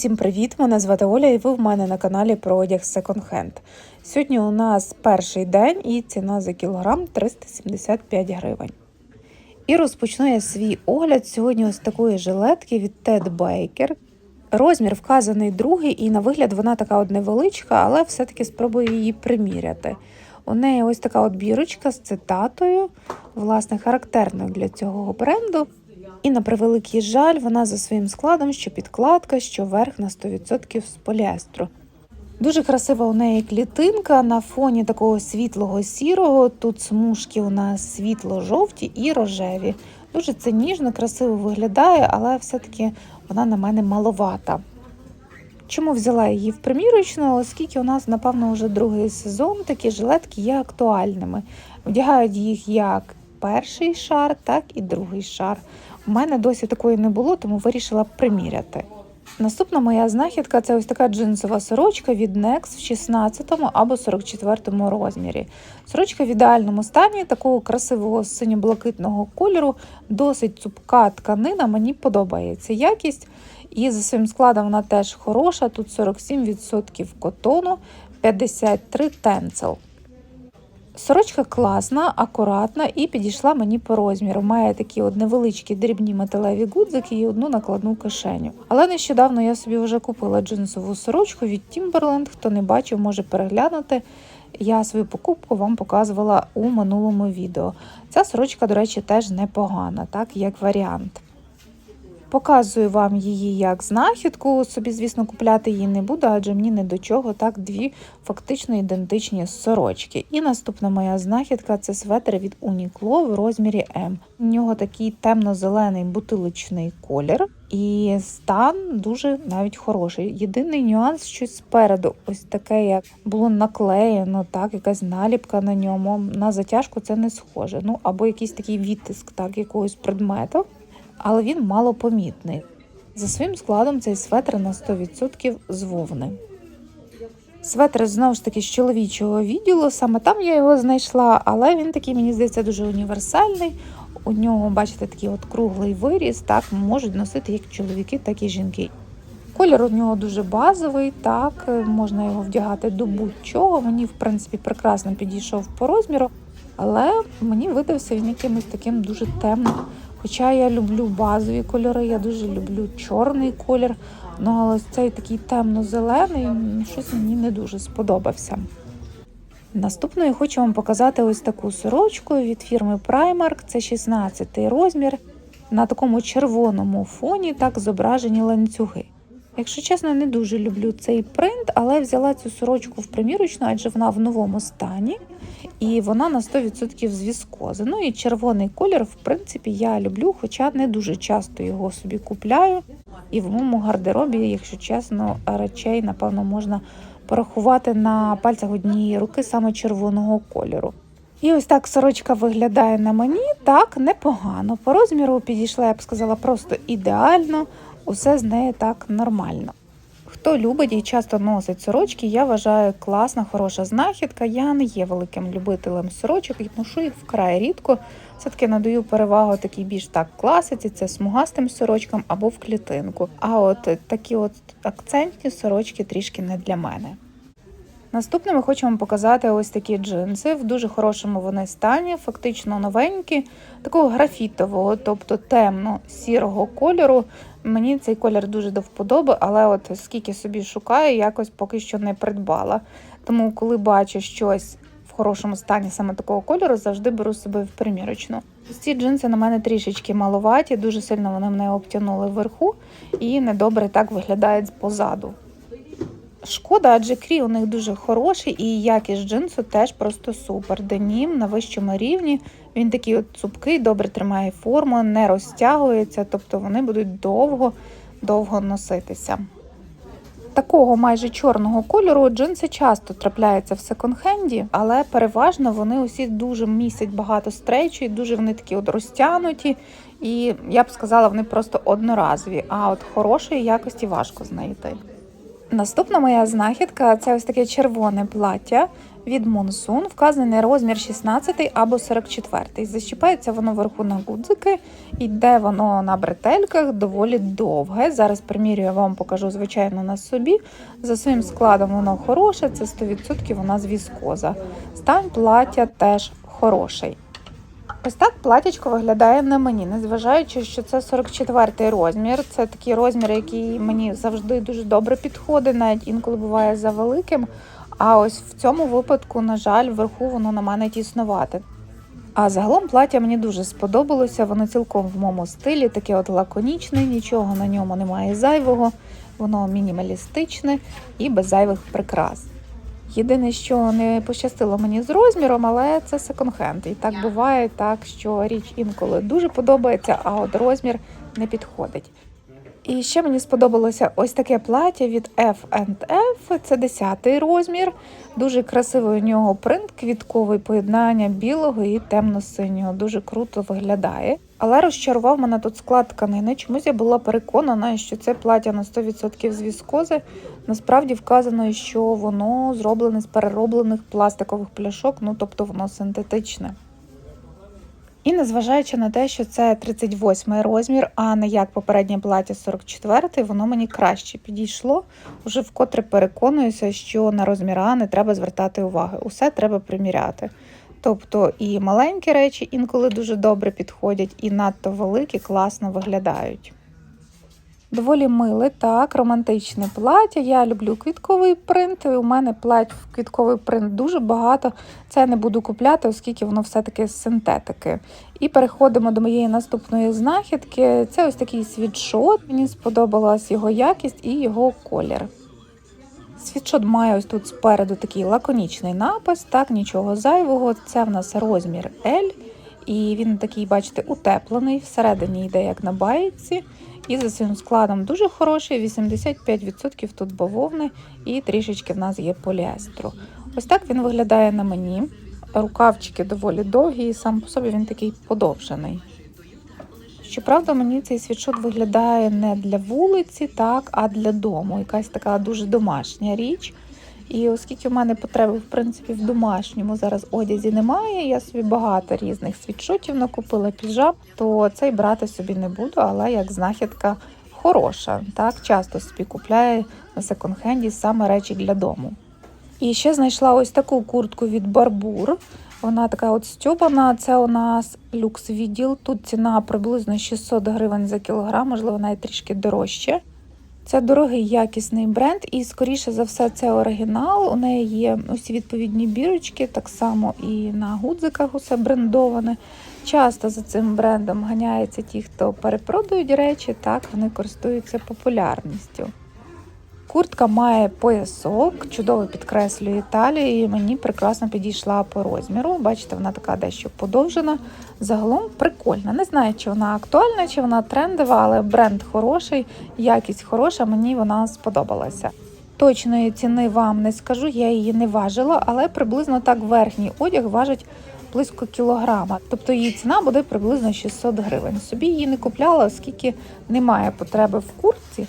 Усім привіт! Мене звати Оля, і ви в мене на каналі про одяг Hand. Сьогодні у нас перший день і ціна за кілограм 375 гривень. І розпочну я свій огляд сьогодні ось такої жилетки від Ted Baker. Розмір вказаний другий, і на вигляд вона така от невеличка, але все-таки спробую її приміряти. У неї ось така от бірочка з цитатою, власне, характерною для цього бренду. І на превеликий жаль, вона за своїм складом, що підкладка, що верх на 100% з поліестру. Дуже красива у неї клітинка на фоні такого світлого сірого. Тут смужки у нас світло-жовті і рожеві. Дуже це ніжно, красиво виглядає, але все-таки вона на мене маловата. Чому взяла її в примірочну? Оскільки у нас, напевно, вже другий сезон такі жилетки є актуальними. Вдягають їх як перший шар, так і другий шар. У мене досі такої не було, тому вирішила приміряти. Наступна моя знахідка це ось така джинсова сорочка від Next в 16 або 44 розмірі. Сорочка в ідеальному стані, такого красивого синьо-блакитного кольору, досить цупка тканина, мені подобається якість. І за своїм складом вона теж хороша. Тут 47% котону, 53 тенцел. Сорочка класна, акуратна і підійшла мені по розміру. Має такі от невеличкі дрібні металеві гудзики і одну накладну кишеню. Але нещодавно я собі вже купила джинсову сорочку від Timberland. Хто не бачив, може переглянути. Я свою покупку вам показувала у минулому відео. Ця сорочка, до речі, теж непогана, так як варіант. Показую вам її як знахідку. Собі, звісно, купляти її не буду, адже мені не до чого. Так, дві фактично ідентичні сорочки. І наступна моя знахідка це светр від Uniqlo в розмірі М. У нього такий темно-зелений бутилочний колір, і стан дуже навіть хороший. Єдиний нюанс, що спереду, ось таке, як було наклеєно, так, якась наліпка на ньому. На затяжку це не схоже. Ну або якийсь такий відтиск, так, якогось предмету але він малопомітний. За своїм складом цей светр на 100% з вовни. Светр знову ж таки з чоловічого відділу, саме там я його знайшла, але він такий, мені здається, дуже універсальний. У нього, бачите, такий от круглий виріз, так можуть носити як чоловіки, так і жінки. Колір у нього дуже базовий, так можна його вдягати до будь-чого. Мені, в принципі, прекрасно підійшов по розміру, але мені видався він якимось таким дуже темним. Хоча я люблю базові кольори, я дуже люблю чорний колір, ну але цей такий темно-зелений, щось мені не дуже сподобався. Наступною хочу вам показати ось таку сорочку від фірми Primark, це 16 розмір. На такому червоному фоні так зображені ланцюги. Якщо чесно, не дуже люблю цей принт, але взяла цю сорочку в примірочну, адже вона в новому стані і вона на 100% з віскози. Ну і червоний колір, в принципі, я люблю, хоча не дуже часто його собі купляю. І в моєму гардеробі, якщо чесно, речей, напевно, можна порахувати на пальцях однієї руки саме червоного кольору. І ось так сорочка виглядає на мені так непогано. По розміру підійшла, я б сказала, просто ідеально, усе з нею так нормально. Хто любить і часто носить сорочки, я вважаю класна, хороша знахідка. Я не є великим любителем сорочок і ношу їх вкрай рідко. Все-таки надаю перевагу такій більш так класиці, це смугастим сорочкам або в клітинку. А от такі от акцентні сорочки трішки не для мене. Наступне ми хочемо показати ось такі джинси. В дуже хорошому вони стані, фактично новенькі, такого графітового, тобто темно-сірого кольору. Мені цей колір дуже до вподоби, але от скільки собі шукаю, якось поки що не придбала. Тому, коли бачу щось в хорошому стані саме такого кольору, завжди беру собою в примірочну. Ці джинси на мене трішечки маловаті, дуже сильно вони мене обтянули вверху і недобре так виглядають позаду. Шкода, адже крій у них дуже хороший і якість джинсу теж просто супер. Денім на вищому рівні. Він такий от цупкий, добре тримає форму, не розтягується, тобто вони будуть довго-довго носитися. Такого майже чорного кольору джинси часто трапляються в секонд-хенді, але переважно вони усі дуже містять багато стрейчу і дуже вони такі от розтягнуті. І я б сказала, вони просто одноразові, а от хорошої якості важко знайти. Наступна моя знахідка це ось таке червоне плаття від Monsoon, вказаний розмір 16 або 44. Защіпається воно вверху на гудзики, йде воно на бретельках доволі довге. Зараз примірюю, вам покажу, звичайно, на собі. За своїм складом воно хороше, це 100% вона з віскоза. Стан плаття теж хороший. Ось так платячко виглядає на мені, незважаючи, що це 44-й розмір. Це такий розмір, який мені завжди дуже добре підходить, навіть інколи буває за великим. А ось в цьому випадку, на жаль, вверху воно на мене тіснувате. А загалом плаття мені дуже сподобалося, воно цілком в моєму стилі, таке от лаконічне, нічого на ньому немає зайвого, воно мінімалістичне і без зайвих прикрас. Єдине, що не пощастило мені з розміром, але це секонд-хенд. І так буває, так що річ інколи дуже подобається, а от розмір не підходить. І ще мені сподобалося ось таке плаття від F&F, це 10 розмір. Дуже красивий у нього принт, квітковий поєднання білого і темно-синього. Дуже круто виглядає. Але розчарував мене тут склад тканини. Чомусь я була переконана, що це плаття на 100% з віскози. Насправді вказано, що воно зроблене з перероблених пластикових пляшок, ну тобто воно синтетичне. І незважаючи на те, що це 38 розмір, а не як попереднє плаття 44, воно мені краще підійшло. Уже вкотре переконуюся, що на розміра не треба звертати уваги. Усе треба приміряти. Тобто і маленькі речі інколи дуже добре підходять, і надто великі класно виглядають. Доволі миле, так, романтичне плаття. Я люблю квітковий принт. У мене плать в квітковий принт дуже багато. Це не буду купляти, оскільки воно все-таки з синтетики. І переходимо до моєї наступної знахідки. Це ось такий світшот. Мені сподобалась його якість і його колір. Світшот має ось тут спереду такий лаконічний напис, так, нічого зайвого. Це в нас розмір L. І він такий, бачите, утеплений. Всередині йде як на баєчці. І за своїм складом дуже хороший, 85% тут бавовни і трішечки в нас є поліестру. Ось так він виглядає на мені. Рукавчики доволі довгі, і сам по собі він такий подовжений. Щоправда, мені цей світшот виглядає не для вулиці, так, а для дому. Якась така дуже домашня річ. І оскільки в мене потреби в принципі в домашньому зараз одязі немає, я собі багато різних світшотів накупила піжам, то цей брати собі не буду, але як знахідка хороша. Так, часто собі купляю на секонд-хенді саме речі для дому. І ще знайшла ось таку куртку від Барбур. Вона така от стьобана. Це у нас люкс відділ. Тут ціна приблизно 600 гривень за кілограм, можливо, навіть трішки дорожче. Це дорогий якісний бренд, і, скоріше за все, це оригінал. У неї є усі відповідні бірочки, так само і на гудзиках усе брендоване. Часто за цим брендом ганяються ті, хто перепродають речі, так вони користуються популярністю. Куртка має поясок, чудово підкреслює талію, і мені прекрасно підійшла по розміру. Бачите, вона така дещо подовжена. Загалом прикольна. Не знаю, чи вона актуальна, чи вона трендова, але бренд хороший, якість хороша, мені вона сподобалася. Точної ціни вам не скажу, я її не важила, але приблизно так верхній одяг важить близько кілограма. Тобто її ціна буде приблизно 600 гривень. Собі її не купляла, оскільки немає потреби в куртці.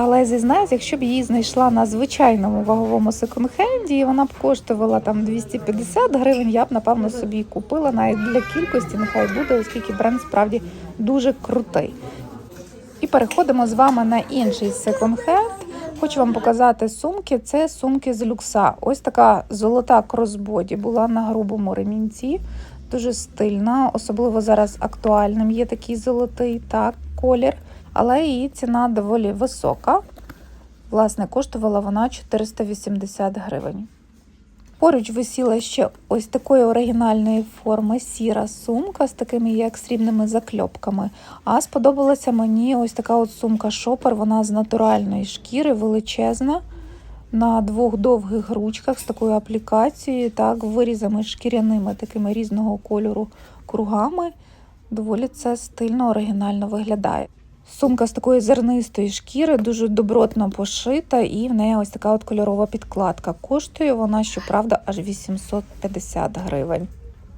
Але зізнаюсь, якщо б її знайшла на звичайному ваговому секонд-хенді, і вона б коштувала там 250 гривень, я б напевно собі купила навіть для кількості, нехай буде, оскільки бренд справді дуже крутий. І переходимо з вами на інший секонд-хенд. Хочу вам показати сумки. Це сумки з люкса. Ось така золота кросбоді була на грубому ремінці. Дуже стильна, особливо зараз актуальним є такий золотий так, колір але її ціна доволі висока. Власне, коштувала вона 480 гривень. Поруч висіла ще ось такої оригінальної форми сіра сумка з такими як срібними закльопками. А сподобалася мені ось така от сумка шопер, вона з натуральної шкіри, величезна, на двох довгих ручках з такою аплікацією, так, вирізами шкіряними, такими різного кольору кругами. Доволі це стильно, оригінально виглядає. Сумка з такої зернистої шкіри, дуже добротно пошита, і в неї ось така от кольорова підкладка. Коштує вона, щоправда, аж 850 гривень.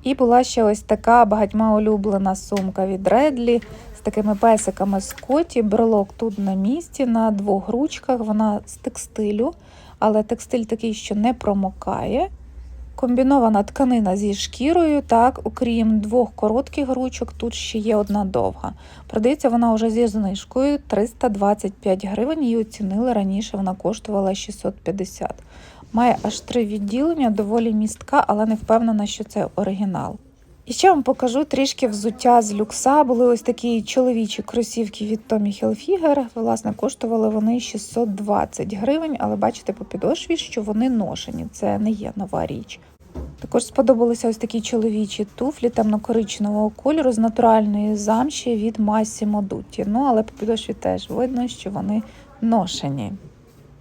І була ще ось така багатьма улюблена сумка від Редлі з такими песиками Скотті. Брелок тут на місці, на двох ручках. Вона з текстилю, але текстиль такий, що не промокає. Комбінована тканина зі шкірою, так, окрім двох коротких ручок, тут ще є одна довга. Продається вона вже зі знижкою 325 гривень. Її оцінили раніше, вона коштувала 650. Має аж три відділення, доволі містка, але не впевнена, що це оригінал. І ще вам покажу трішки взуття з люкса. Були ось такі чоловічі кросівки від Tommy Hilfiger. Власне, коштували вони 620 гривень, але бачите по підошві, що вони ношені. Це не є нова річ. Також сподобалися ось такі чоловічі туфлі темно-коричневого кольору з натуральної замші від Massimo Dutti. Ну, але по підошві теж видно, що вони ношені.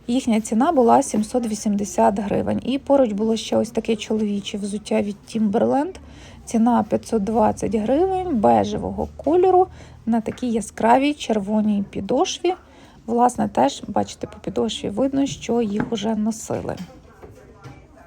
Їхня ціна була 780 гривень. І поруч було ще ось таке чоловіче взуття від Timberland. Ціна 520 гривень бежевого кольору на такій яскравій червоній підошві. Власне, теж, бачите, по підошві видно, що їх уже носили.